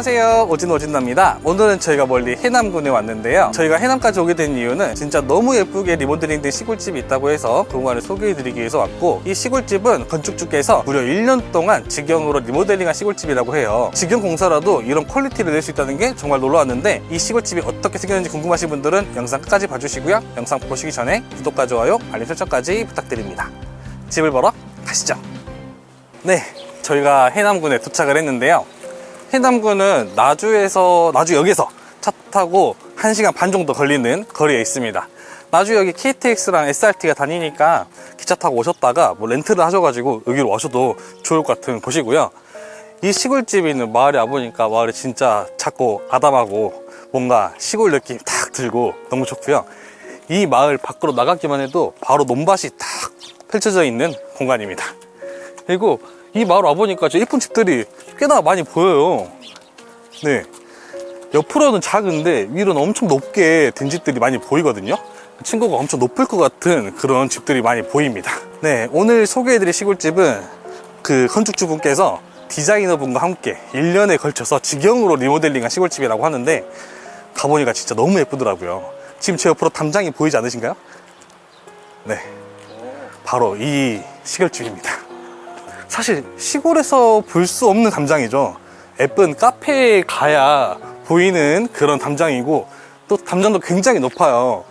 안녕하세요. 오진 오진나입니다. 오늘은 저희가 멀리 해남군에 왔는데요. 저희가 해남까지 오게 된 이유는 진짜 너무 예쁘게 리모델링된 시골집이 있다고 해서 그 공간을 소개해드리기 위해서 왔고 이 시골집은 건축주께서 무려 1년 동안 직영으로 리모델링한 시골집이라고 해요. 직영 공사라도 이런 퀄리티를 낼 수 있다는 게 정말 놀라웠는데 이 시골집이 어떻게 생겼는지 궁금하신 분들은 영상 끝까지 봐주시고요. 영상 보시기 전에 구독과 좋아요 알림 설정까지 부탁드립니다. 집을 보러 가시죠. 네 저희가 해남군에 도착을 했는데요 해남군은 나주에서 나주역에서 차 타고 1시간 반 정도 걸리는 거리에 있습니다. 나주역에 KTX랑 SRT가 다니니까 기차 타고 오셨다가 뭐 렌트를 하셔가지고 여기로 와셔도 좋을 것 같은 곳이고요. 이 시골집이 있는 마을에 와보니까 마을이 진짜 작고 아담하고 뭔가 시골 느낌 탁 들고 너무 좋고요. 이 마을 밖으로 나가기만 해도 바로 논밭이 탁 펼쳐져 있는 공간입니다. 그리고 이 마을 와보니까 저 예쁜 집들이 꽤나 많이 보여요. 네. 옆으로는 작은데 위로는 엄청 높게 된 집들이 많이 보이거든요. 친구가 엄청 높을 것 같은 그런 집들이 많이 보입니다. 네. 오늘 소개해드릴 시골집은 그 건축주분께서 디자이너분과 함께 1년에 걸쳐서 직영으로 리모델링한 시골집이라고 하는데 가보니까 진짜 너무 예쁘더라고요. 지금 제 옆으로 담장이 보이지 않으신가요? 네. 바로 이 시골집입니다. 사실 시골에서 볼 수 없는 담장이죠. 예쁜 카페에 가야 보이는 그런 담장이고 또 담장도 굉장히 높아요.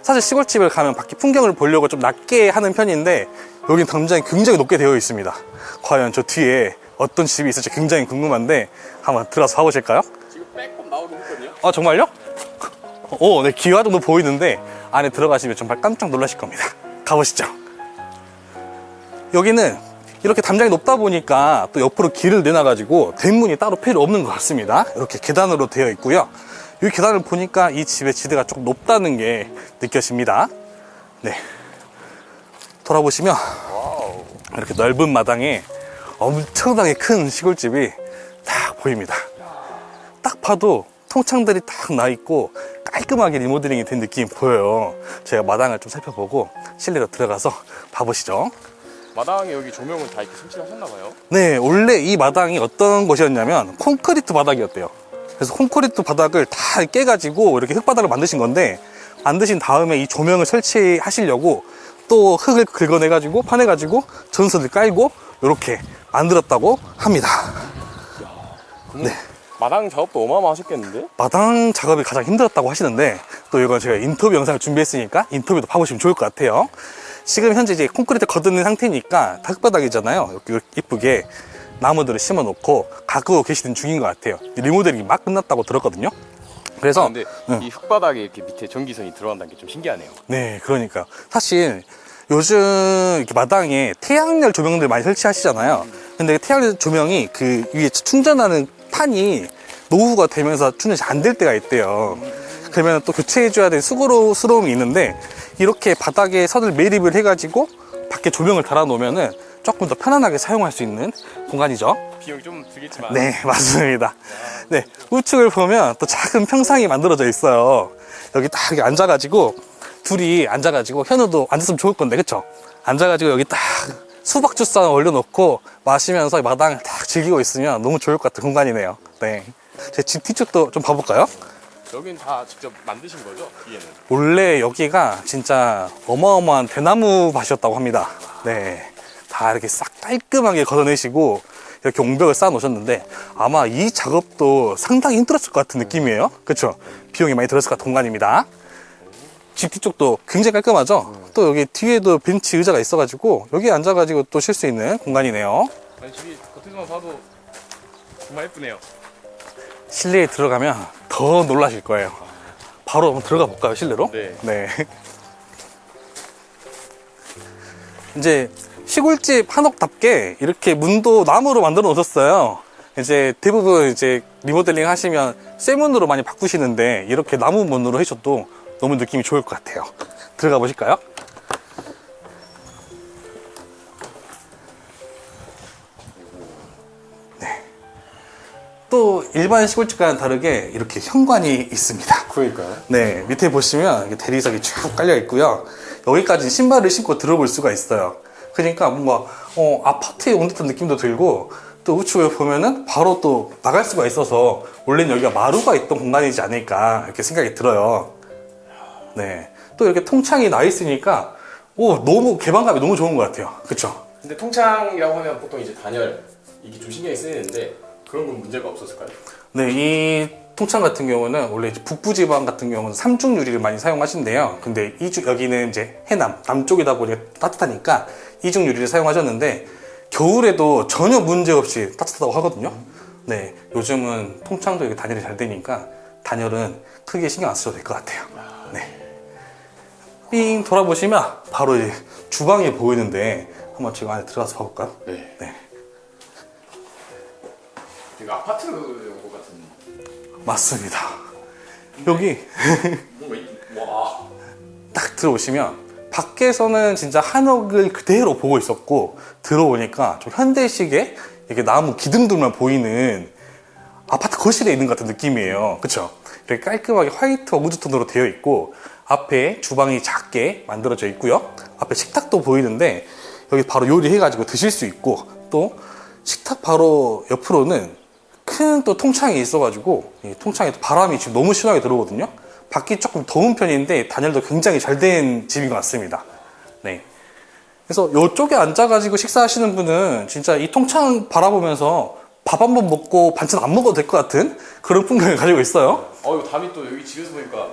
사실 시골집을 가면 밖에 풍경을 보려고 좀 낮게 하는 편인데 여긴 담장이 굉장히 높게 되어 있습니다. 과연 저 뒤에 어떤 집이 있을지 굉장히 궁금한데 한번 들어가서 봐보실까요? 지금 빼꼼 나오긴 했거든요. 아 정말요? 오, 네 기와 정도 보이는데 안에 들어가시면 정말 깜짝 놀라실 겁니다. 가보시죠. 여기는 이렇게 담장이 높다 보니까 또 옆으로 길을 내놔가지고 대문이 따로 필요 없는 것 같습니다. 이렇게 계단으로 되어 있고요. 이 계단을 보니까 이 집의 지대가 조금 높다는 게 느껴집니다. 네. 돌아보시면 이렇게 넓은 마당에 엄청나게 큰 시골집이 딱 보입니다. 딱 봐도 통창들이 딱 나 있고 깔끔하게 리모델링이 된 느낌이 보여요. 제가 마당을 좀 살펴보고 실내로 들어가서 봐보시죠. 마당에 여기 조명은 다 이렇게 설치하셨나 봐요. 네, 원래 이 마당이 어떤 곳이었냐면 콘크리트 바닥이었대요. 그래서 콘크리트 바닥을 다 깨가지고 이렇게 흙바닥을 만드신 건데 만드신 다음에 이 조명을 설치하시려고 또 흙을 긁어내가지고 파내가지고 전선을 깔고 이렇게 만들었다고 합니다. 네. 마당 작업도 어마어마하셨겠는데? 마당 작업이 가장 힘들었다고 하시는데 또 이건 제가 인터뷰 영상을 준비했으니까 인터뷰도 봐보시면 좋을 것 같아요. 지금 현재 이제 콘크리트 걷어낸 상태니까 다 흙바닥이잖아요. 이렇게 이쁘게 나무들을 심어 놓고 가꾸고 계시는 중인 것 같아요. 리모델링이 막 끝났다고 들었거든요. 그래서 아, 근데 응. 이 흙바닥에 이렇게 밑에 전기선이 들어간다는 게 좀 신기하네요. 네, 그러니까 사실 요즘 이렇게 마당에 태양열 조명들 많이 설치하시잖아요. 근데 태양열 조명이 그 위에 충전하는 판이 노후가 되면서 충전이 안 될 때가 있대요. 그러면 또 교체해줘야 될 수고로움이 있는데 이렇게 바닥에 선을 매립을 해가지고 밖에 조명을 달아놓으면은 조금 더 편안하게 사용할 수 있는 공간이죠. 비용이 좀 들겠지만. 네, 맞습니다. 네, 우측을 보면 또 작은 평상이 만들어져 있어요. 여기 딱 이렇게 앉아가지고 둘이 앉아가지고 현우도 앉았으면 좋을 건데, 그쵸? 앉아가지고 여기 딱 수박 주스 하나 올려놓고 마시면서 이 마당을 딱 즐기고 있으면 너무 좋을 것 같은 공간이네요. 네. 제 집 뒤쪽도 좀 봐볼까요? 여긴 다 직접 만드신 거죠? 뒤에는. 원래 여기가 진짜 어마어마한 대나무 밭이었다고 합니다. 네. 다 이렇게 싹 깔끔하게 걷어내시고 이렇게 옹벽을 쌓아 놓으셨는데 아마 이 작업도 상당히 힘들었을 것 같은 느낌이에요. 그쵸? 비용이 많이 들었을 것 같은 공간입니다. 집 뒤쪽도 굉장히 깔끔하죠? 또 여기 뒤에도 벤치 의자가 있어가지고 여기 앉아가지고 또 쉴 수 있는 공간이네요. 아니 집이 겉에서만 봐도 정말 예쁘네요. 실내에 들어가면 더 놀라실 거예요. 바로 한번 들어가 볼까요, 실내로? 네. 이제 시골집 한옥답게 이렇게 문도 나무로 만들어 놓으셨어요. 이제 대부분 이제 리모델링 하시면 쇠문으로 많이 바꾸시는데 이렇게 나무 문으로 해줘도 너무 느낌이 좋을 것 같아요. 들어가 보실까요? 또 일반 시골집과는 다르게 이렇게 현관이 있습니다. 그러니까요. 네, 밑에 보시면 이렇게 대리석이 쭉 깔려 있고요. 여기까지 신발을 신고 들어볼 수가 있어요. 그러니까 뭔가 어, 아파트에 온 듯한 느낌도 들고 또 우측을 보면은 바로 또 나갈 수가 있어서 원래는 여기가 마루가 있던 공간이지 않을까 이렇게 생각이 들어요. 네. 또 이렇게 통창이 나 있으니까 오 너무 개방감이 너무 좋은 것 같아요. 그쵸? 근데 통창이라고 하면 보통 이제 단열 이게 좀 신경이 쓰이는데 그런 건 문제가 없었을까요? 네, 이 통창 같은 경우는 원래 이제 북부 지방 같은 경우는 삼중 유리를 많이 사용하신대요. 근데 이주 여기는 이제 해남 남쪽이다 보니까 따뜻하니까 이중 유리를 사용하셨는데 겨울에도 전혀 문제 없이 따뜻하다고 하거든요. 네, 요즘은 통창도 이렇게 단열이 잘 되니까 단열은 크게 신경 안 쓰셔도 될 것 같아요. 네. 삥 돌아보시면 바로 이제 주방이 보이는데 한번 제가 안에 들어가서 봐볼까요? 네. 네. 되게 아파트 연구 같은 맞습니다. 여기 뭔가 이- 와 딱 들어오시면 밖에서는 진짜 한옥을 그대로 보고 있었고 들어오니까 좀 현대식의 이렇게 나무 기둥들만 보이는 아파트 거실에 있는 것 같은 느낌이에요. 그쵸? 이렇게 깔끔하게 화이트 어우드 톤으로 되어 있고 앞에 주방이 작게 만들어져 있고요. 앞에 식탁도 보이는데 여기 바로 요리해가지고 드실 수 있고 또 식탁 바로 옆으로는 큰 또 통창이 있어가지고 이 통창에 또 바람이 지금 너무 시원하게 들어오거든요. 밖이 조금 더운 편인데 단열도 굉장히 잘 된 집인 것 같습니다. 네. 그래서 이쪽에 앉아가지고 식사하시는 분은 진짜 이 통창 바라보면서 밥 한 번 먹고 반찬 안 먹어도 될 것 같은 그런 풍경을 가지고 있어요. 어 이거 담이 또 여기 집에서 보니까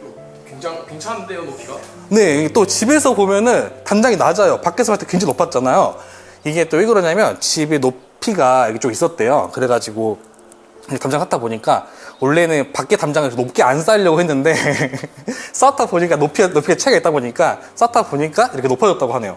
또 굉장히 괜찮은데요 높이가? 네, 또 집에서 보면은 단장이 낮아요. 밖에서 볼 때 굉장히 높았잖아요. 이게 또 왜 그러냐면 집의 높 이가 여기 좀 있었대요. 그래가지고 담장 갖다 보니까 원래는 밖에 담장을 높게 안 쌓으려고 했는데 쌓다 보니까 높이 높이가 차이가 있다 보니까 쌓다 보니까 이렇게 높아졌다고 하네요.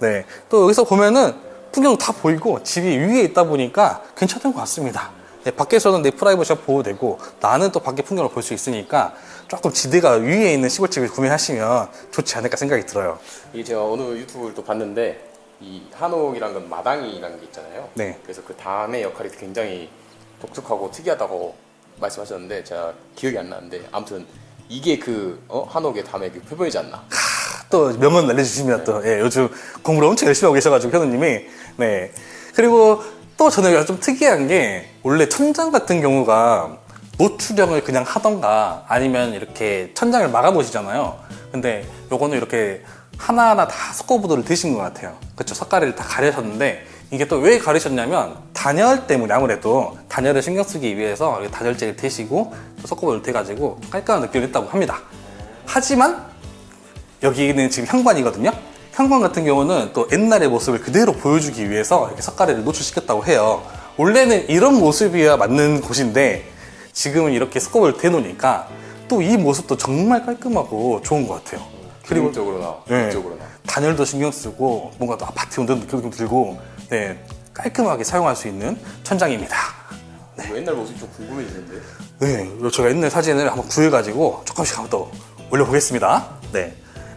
네, 또 여기서 보면은 풍경 다 보이고 집이 위에 있다 보니까 괜찮은 것 같습니다. 네, 밖에서는 내 프라이버시가 보호되고 나는 또 밖에 풍경을 볼 수 있으니까 조금 지대가 위에 있는 시골집을 구매하시면 좋지 않을까 생각이 들어요. 이게 제가 어느 유튜브를 또 봤는데 이 한옥이란 건 마당이라는 게 있잖아요. 네. 그래서 그 담의 역할이 굉장히 독특하고 특이하다고 말씀하셨는데 제가 기억이 안 나는데 아무튼 이게 그 어? 한옥의 담의 그 표본이지 않나. 또 명언 알려주시면 또 예, 요즘 공부를 엄청 열심히 하고 계셔가지고 현우님이 네 그리고 또 저는 좀 특이한 게 원래 천장 같은 경우가 노출형을 그냥 하던가 아니면 이렇게 천장을 막아 놓으시잖아요 근데 요거는 이렇게 하나하나 다 석고보드를 드신 것 같아요 그쵸 석가래를 다 가리셨는데 이게 또 왜 가리셨냐면 단열 때문에 아무래도 단열을 신경 쓰기 위해서 단열재를 대시고 석고보드를 대가지고 깔끔한 느낌을 냈다고 합니다 하지만 여기는 지금 현관이거든요. 현관 같은 경우는 또 옛날의 모습을 그대로 보여주기 위해서 이렇게 석가래를 노출시켰다고 해요. 원래는 이런 모습이야 맞는 곳인데 지금은 이렇게 석고를 대놓으니까 또 이 모습도 정말 깔끔하고 좋은 것 같아요. 그리고 기능적으로나 네. 기적으로나. 단열도 신경 쓰고 뭔가 또 아파트 온다는 느낌도 들고 네, 깔끔하게 사용할 수 있는 천장입니다. 뭐 옛날 모습이 좀 궁금해지는데. 네, 제가 옛날 사진을 한번 구해가지고 조금씩 한번 또 올려보겠습니다. 네.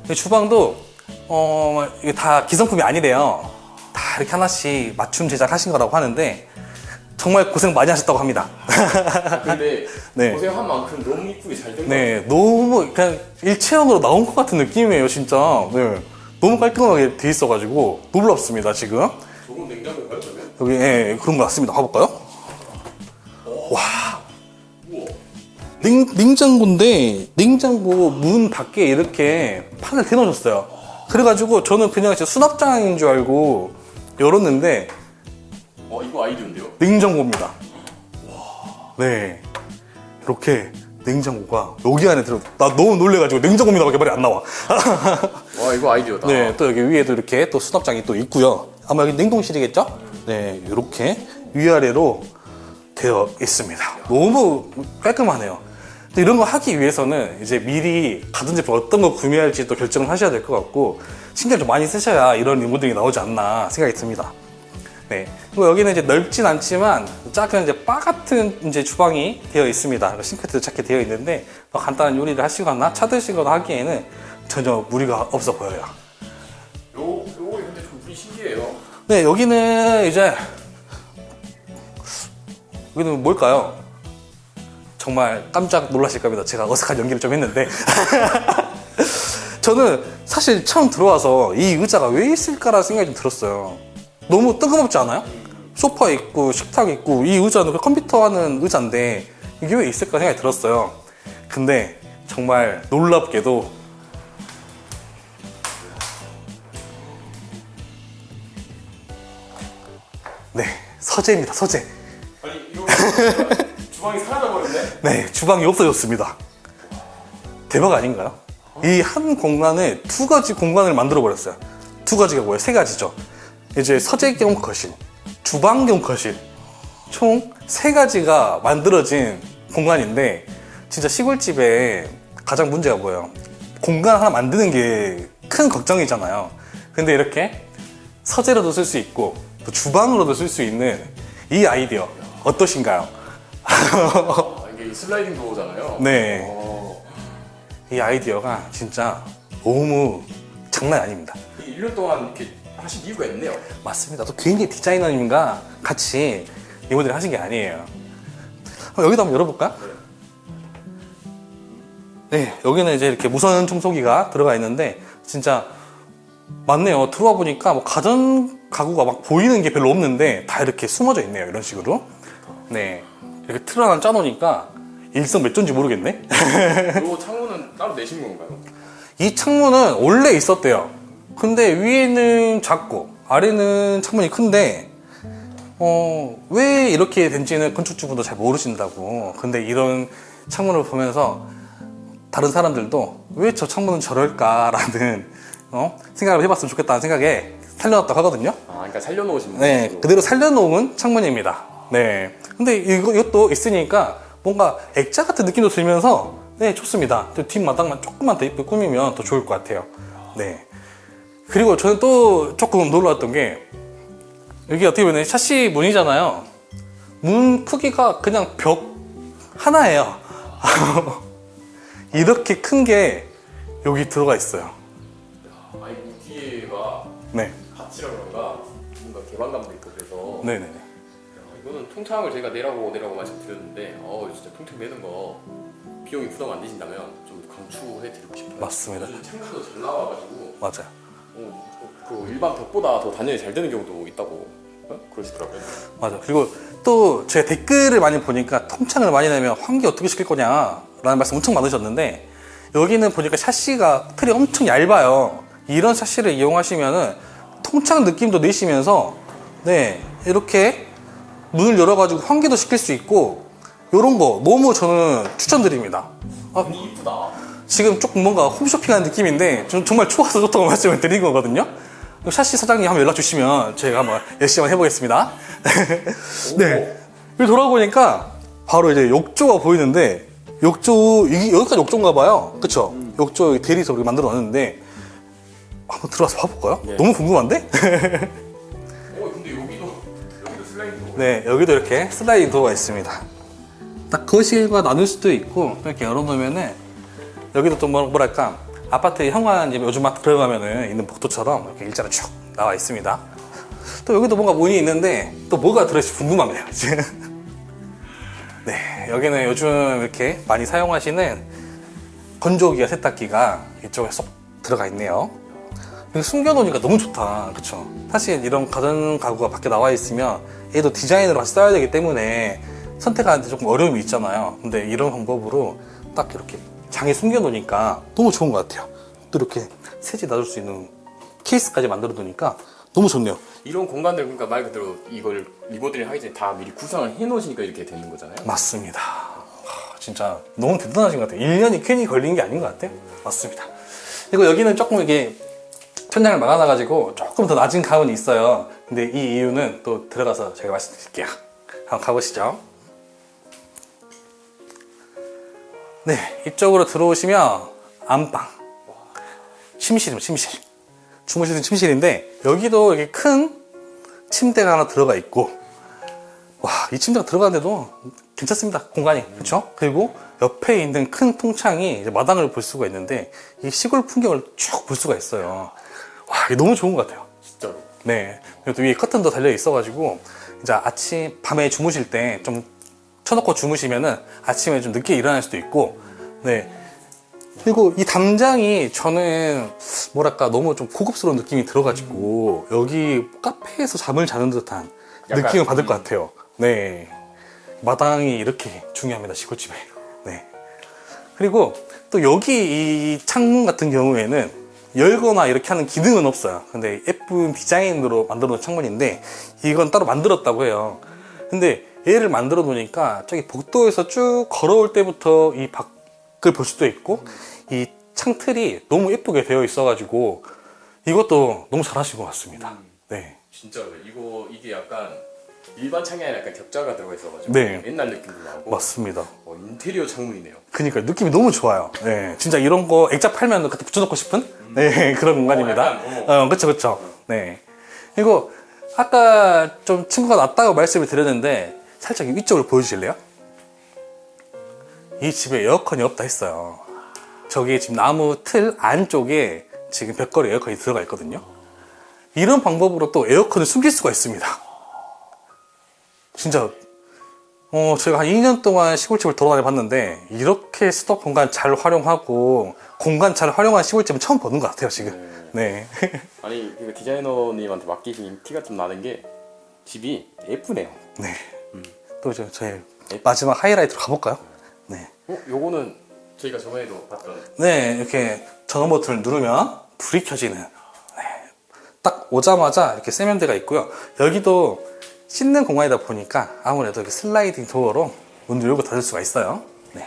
이 주방도, 어, 이게 다 기성품이 아니래요. 다 이렇게 하나씩 맞춤 제작하신 거라고 하는데, 정말 고생 많이 하셨다고 합니다. 근데 네. 고생한 만큼 너무 이쁘게 잘된 거. 네, 너무 그냥 일체형으로 나온 것 같은 느낌이에요, 진짜. 네. 너무 깔끔하게 돼 있어가지고, 놀랍습니다, 지금. 조금 냉장고인가요 그러면? 여기, 예, 그런 것 같습니다. 가볼까요? 우와. 냉, 냉장고인데 냉장고 문 밖에 이렇게 판을 대놓으셨어요. 그래가지고 저는 그냥 진짜 수납장인 줄 알고 열었는데 어 이거 아이디어인데요? 냉장고입니다. 네. 이렇게 냉장고가 여기 안에 들어. 나 너무 놀래가지고 냉장고입니다밖에 말이 안 나와. 와 이거 아이디어다. 네, 또 여기 위에도 이렇게 또 수납장이 또 있고요. 아마 여기 냉동실이겠죠? 네, 이렇게 위아래로 되어 있습니다. 너무 깔끔하네요. 또 이런 거 하기 위해서는 이제 미리 가전 제품 어떤 거 구매할지 또 결정을 하셔야 될 것 같고 신경 좀 많이 쓰셔야 이런 리모델링이 나오지 않나 생각이 듭니다. 네. 그리고 여기는 이제 넓진 않지만 작은 이제 바 같은 이제 주방이 되어 있습니다. 싱크대도 작게 되어 있는데 뭐 간단한 요리를 하시거나 차 드시거나 하기에는 전혀 무리가 없어 보여요. 요 요거 근데 좀 분이 신기해요. 네, 여기는 이제 여기는 뭘까요? 정말 깜짝 놀라실 겁니다. 제가 어색한 연기를 좀 했는데 저는 사실 처음 들어와서 이 의자가 왜 있을까라는 생각이 좀 들었어요. 너무 뜬금없지 않아요? 소파 있고 식탁 있고 이 의자는 그 컴퓨터 하는 의자인데 이게 왜 있을까 생각이 들었어요. 근데 정말 놀랍게도 네 서재입니다 서재. 아니 이거 주방이 사라져버렸네? 네, 주방이 없어졌습니다. 대박 아닌가요? 이 한 공간에 두 가지 공간을 만들어 버렸어요. 두 가지가 뭐예요? 세 가지죠. 이제 서재 겸 거실, 주방 겸 거실. 총 세 가지가 만들어진 공간인데 진짜 시골집에 가장 문제가 뭐예요? 공간 하나 만드는 게 큰 걱정이잖아요. 근데 이렇게 서재로도 쓸 수 있고 또 주방으로도 쓸 수 있는 이 아이디어 어떠신가요? 아, 이게 슬라이딩 도어잖아요. 네. 어, 이 아이디어가 진짜 너무 장난 아닙니다. 이 1년 동안 이렇게 하신 이유가 있네요. 맞습니다. 또 개인기 디자이너님과 같이 이 모델을 하신 게 아니에요. 어, 여기도 한번 열어볼까? 네, 여기는 이제 이렇게 무선 청소기가 들어가 있는데 진짜 맞네요. 들어와 보니까 뭐 가전 가구가 막 보이는 게 별로 없는데 다 이렇게 숨어져 있네요. 이런 식으로. 네, 이렇게 틀 하나 짜놓으니까 일성 몇 존지 모르겠네. 이 창문은 따로 내신 건가요? 이 창문은 원래 있었대요. 근데 위에는 작고 아래는 창문이 큰데 어, 왜 이렇게 된지는 건축주분도 잘 모르신다고. 근데 이런 창문을 보면서 다른 사람들도 왜 저 창문은 저럴까라는 어? 생각을 해봤으면 좋겠다는 생각에 살려놨다고 하거든요. 아, 그러니까 살려놓으신 네, 분이시고. 그대로 살려놓은 창문입니다. 네. 근데 이거, 이것도 있으니까 뭔가 액자 같은 느낌도 들면서 네, 좋습니다. 또 뒷마당만 조금만 더 이쁘게 꾸미면 더 좋을 것 같아요. 네. 그리고 저는 또 조금 놀랐던 게 여기 어떻게 보면 샤시 문이잖아요. 문 크기가 그냥 벽 하나예요. 이렇게 큰 게 여기 들어가 있어요. 아니 이 뒤에가 네. 밭이라 그런가 뭔가 개방감도 있고 그래서 네네네. 야, 이거는 통창을 제가 내라고 내라고 말씀드렸는데 어 진짜 통창 내는 거 비용이 부담 안 되신다면 좀 강추해 드리고 싶어요. 맞습니다. 요즘 창가도 잘 나와가지고 맞아요. 어, 그 일반 벽보다 더 단열이 잘 되는 경우도 있다고 어? 그러시더라고요. 맞아. 그리고 또 제 댓글을 많이 보니까 통창을 많이 내면 환기 어떻게 시킬 거냐라는 말씀 엄청 많으셨는데 여기는 보니까 샤시가 틀이 엄청 얇아요. 이런 샤시를 이용하시면은 통창 느낌도 내시면서 네 이렇게 문을 열어가지고 환기도 시킬 수 있고 이런 거 너무 저는 추천드립니다. 아, 이쁘다. 지금 조금 뭔가 홈쇼핑하는 느낌인데 좀 정말 좋아서 좋다고 말씀을 드린 거거든요. 샤시 사장님 한번 연락 주시면 저희가 한번 열심히 한번 해보겠습니다. 네. 여기 돌아보니까 바로 이제 욕조가 보이는데 욕조 이게 여기까지 욕조인가 봐요. 그쵸? 욕조 여기 대리석 이렇게 만들어 놨는데 한번 들어가서 봐볼까요? 네. 너무 궁금한데? 어 근데 여기도 여기도 슬라이딩 도어. 네, 여기도 이렇게 슬라이딩 도어가 있습니다. 딱 거실과 나눌 수도 있고 이렇게 열어놓으면은 여기도 또 뭐- 뭐랄까 아파트 현관 요즘 막 들어가면은 있는 복도처럼 이렇게 일자로 쭉 나와 있습니다. 또 여기도 뭔가 문이 있는데 또 뭐가 들어있을지 궁금하네요. 네, 여기는 요즘 이렇게 많이 사용하시는 건조기와 세탁기가 이쪽에 쏙 들어가 있네요. 숨겨놓으니까 너무 좋다. 그쵸? 사실 이런 가전 가구가 밖에 나와 있으면 얘도 디자인으로 같이 써야 되기 때문에 선택하는데 조금 어려움이 있잖아요. 근데 이런 방법으로 딱 이렇게 장에 숨겨놓으니까 너무 좋은 것 같아요. 또 이렇게 세제 놔둘 수 있는 케이스까지 만들어 놓으니까 너무 좋네요. 이런 공간들 그러니까 말 그대로 이걸 리모델링 하기 전에 다 미리 구상을 해놓으시니까 이렇게 되는 거잖아요. 맞습니다. 하, 진짜 너무 대단하신 것 같아요. 1년이 괜히 걸린 게 아닌 것 같아요. 맞습니다. 그리고 여기는 조금 이게 천장을 막아놔가지고 조금 더 낮은 가운이 있어요. 근데 이 이유는 또 들어가서 제가 말씀드릴게요. 한번 가보시죠. 네, 이쪽으로 들어오시면 안방. 침실입니다, 침실. 주무시는 침실인데 여기도 이렇게 큰 침대가 하나 들어가 있고 와, 이 침대가 들어가는데도 괜찮습니다. 공간이. 그렇죠? 그리고 옆에 있는 큰 통창이 마당을 볼 수가 있는데 이 시골 풍경을 쭉 볼 수가 있어요. 와, 이게 너무 좋은 것 같아요. 진짜로. 네. 그리고 또 위에 커튼도 달려 있어가지고 이제 아침 밤에 주무실 때 좀 쳐놓고 주무시면은 아침에 좀 늦게 일어날 수도 있고 네. 그리고 이 담장이 저는 뭐랄까 너무 좀 고급스러운 느낌이 들어가지고 여기 카페에서 잠을 자는 듯한 약간- 느낌을 받을 것 같아요. 네. 마당이 이렇게 중요합니다, 시골집에. 네. 그리고 또 여기 이 창문 같은 경우에는 열거나 이렇게 하는 기능은 없어요. 근데 예쁜 디자인으로 만들어 놓은 창문인데 이건 따로 만들었다고 해요. 근데 얘를 만들어 놓으니까 저기 복도에서 쭉 걸어올 때부터 이 밖을 볼 수도 있고 이 창틀이 너무 예쁘게 되어 있어가지고 이것도 너무 잘하신 것 같습니다. 네. 진짜 그래. 이거 이게 약간 일반 창이 아니라 약간 격자가 들어가 있어가지고 네. 옛날 느낌도 나고 맞습니다. 어, 인테리어 창문이네요. 그니까 느낌이 너무 좋아요. 네, 진짜 이런 거 액자 팔면 그때 붙여놓고 싶은 네 그런 공간입니다. 어, 약간, 어, 그쵸 그쵸. 네. 그리고 아까 좀 친구가 낫다고 말씀을 드렸는데 살짝 위쪽을 보여주실래요? 이 집에 에어컨이 없다 했어요. 저기 지금 나무 틀 안쪽에 지금 벽걸이 에어컨이 들어가 있거든요. 이런 방법으로 또 에어컨을 숨길 수가 있습니다. 진짜 어, 제가 한 2년 동안 시골집을 돌아다녀 봤는데, 이렇게 스토 공간 잘 활용하고, 공간 잘 활용한 시골집은 처음 보는 것 같아요, 지금. 네. 아니 그 디자이너님한테 맡기신 티가 좀 나는 게 집이 예쁘네요. 네. 또 이제 저희 마지막 하이라이트로 가볼까요? 네. 어, 요거는 저희가 저번에도 봤던 네, 이렇게 전원 버튼을 누르면 불이 켜지는. 네. 딱 오자마자 이렇게 세면대가 있고요. 여기도 씻는 공간이다 보니까 아무래도 이렇게 슬라이딩 도어로 문 열고 닫을 수가 있어요. 네.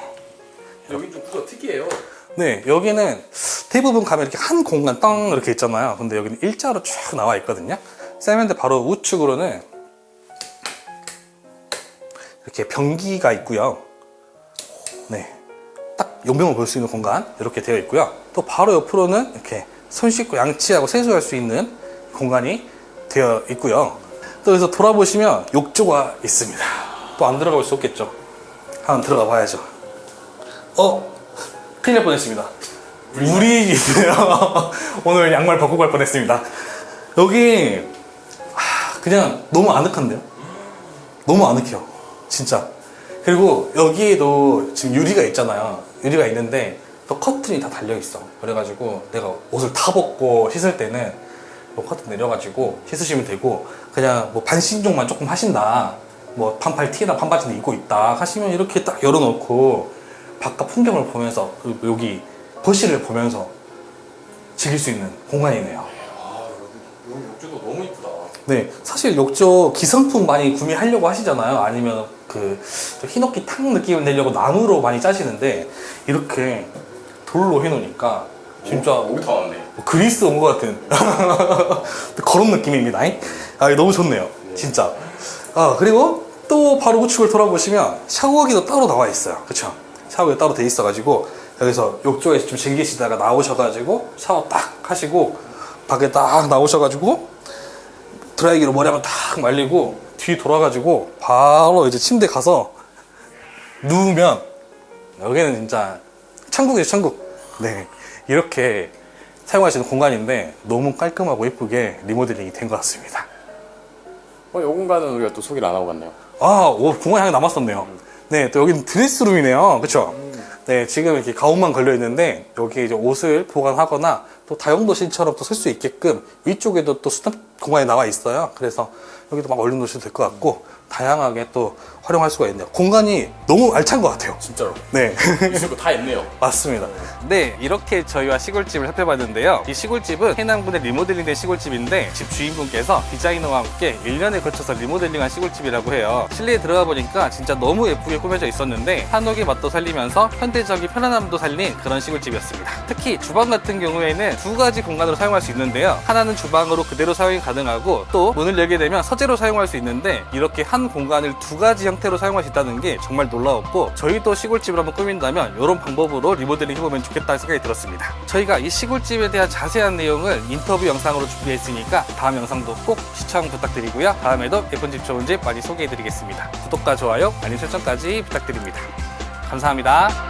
여기 좀 구조 특이해요. 네, 여기는 대부분 가면 이렇게 한 공간 땅 이렇게 있잖아요. 근데 여기는 일자로 쭉 나와 있거든요. 세면대 바로 우측으로는 이렇게 변기가 있고요. 네. 딱 용병을 볼 수 있는 공간 이렇게 되어 있고요. 또 바로 옆으로는 이렇게 손 씻고 양치하고 세수할 수 있는 공간이 되어 있고요. 또 여기서 돌아보시면 욕조가 있습니다. 또 안 들어갈 수 없겠죠. 한번 들어가 봐야죠. 어? 큰일 날 뻔했습니다. 물이 있어요. 오늘 양말 벗고 갈 뻔했습니다. 여기 하, 그냥 너무 아늑한데요? 너무 아늑해요. 진짜. 그리고 여기에도 지금 유리가 있잖아요. 유리가 있는데 또 커튼이 다 달려 있어. 그래가지고 내가 옷을 다 벗고 씻을 때는 뭐 커튼 내려가지고 씻으시면 되고 그냥 뭐 반신종만 조금 하신다. 뭐 반팔 티나 반바지는 입고 있다 하시면 이렇게 딱 열어놓고 바깥 풍경을 보면서 그리고 여기 거실을 보면서 즐길 수 있는 공간이네요. 아 여기 욕조도 너무 이쁘다. 네, 사실 욕조 기성품 많이 구매하려고 하시잖아요. 아니면 그좀 히노키 탕 느낌을 내려고 나무로 많이 짜시는데 이렇게 돌로 해놓으니까 진짜 여기 다 왔네. 뭐 그리스 온 것 같은 그런 느낌입니다. 아, 너무 좋네요. 진짜. 아, 그리고 또 바로 우측을 돌아보시면 샤워기도 따로 나와 있어요. 그쵸? 샤워기 따로 돼 있어가지고 여기서 욕조에서 좀 즐기시다가 나오셔가지고 샤워 딱 하시고 밖에 딱 나오셔가지고 드라이기로 머리 한번 딱 말리고 뒤 돌아가지고 바로 이제 침대 가서 누우면 여기는 진짜 천국이에요 천국 네 이렇게 사용하시는 공간인데 너무 깔끔하고 예쁘게 리모델링이 된 것 같습니다 어, 요 공간은 우리가 또 소개를 안 하고 갔네요. 아, 오, 공간 향이 남았었네요. 네, 또 여기는 드레스룸이네요. 그쵸? 네, 지금 이렇게 가운만 걸려 있는데, 여기 이제 옷을 보관하거나, 또 다용도실처럼 또 쓸 수 있게끔, 위쪽에도 또 수납 공간이 나와 있어요. 그래서 여기도 막 올려놓으셔도 될 것 같고, 다양하게 또 활용할 수가 있네요. 공간이 너무 알찬 것 같아요. 진짜로. 네. 있을 거 다 있네요. 맞습니다. 네, 이렇게 저희와 시골집을 살펴봤는데요. 이 시골집은 해남군의 리모델링된 시골집인데 집 주인분께서 디자이너와 함께 1년에 걸쳐서 리모델링한 시골집이라고 해요. 실내에 들어가 보니까 진짜 너무 예쁘게 꾸며져 있었는데 한옥의 맛도 살리면서 현대적인 편안함도 살린 그런 시골집이었습니다. 특히 주방 같은 경우에는 두 가지 공간으로 사용할 수 있는데요. 하나는 주방으로 그대로 사용이 가능하고 또 문을 열게 되면 서재로 사용할 수 있는데 이렇게 한 공간을 두 가지 형태로 사용할 수 있다는 게 정말 놀라웠고 저희도 시골집을 한번 꾸민다면 이런 방법으로 리모델링 해보면 좋겠다는 생각이 들었습니다. 저희가 이 시골집에 대한 자세한 내용을 인터뷰 영상으로 준비했으니까 다음 영상도 꼭 시청 부탁드리고요. 다음에도 예쁜 집 좋은 집 많이 소개해드리겠습니다. 구독과 좋아요, 알림 설정까지 부탁드립니다. 감사합니다.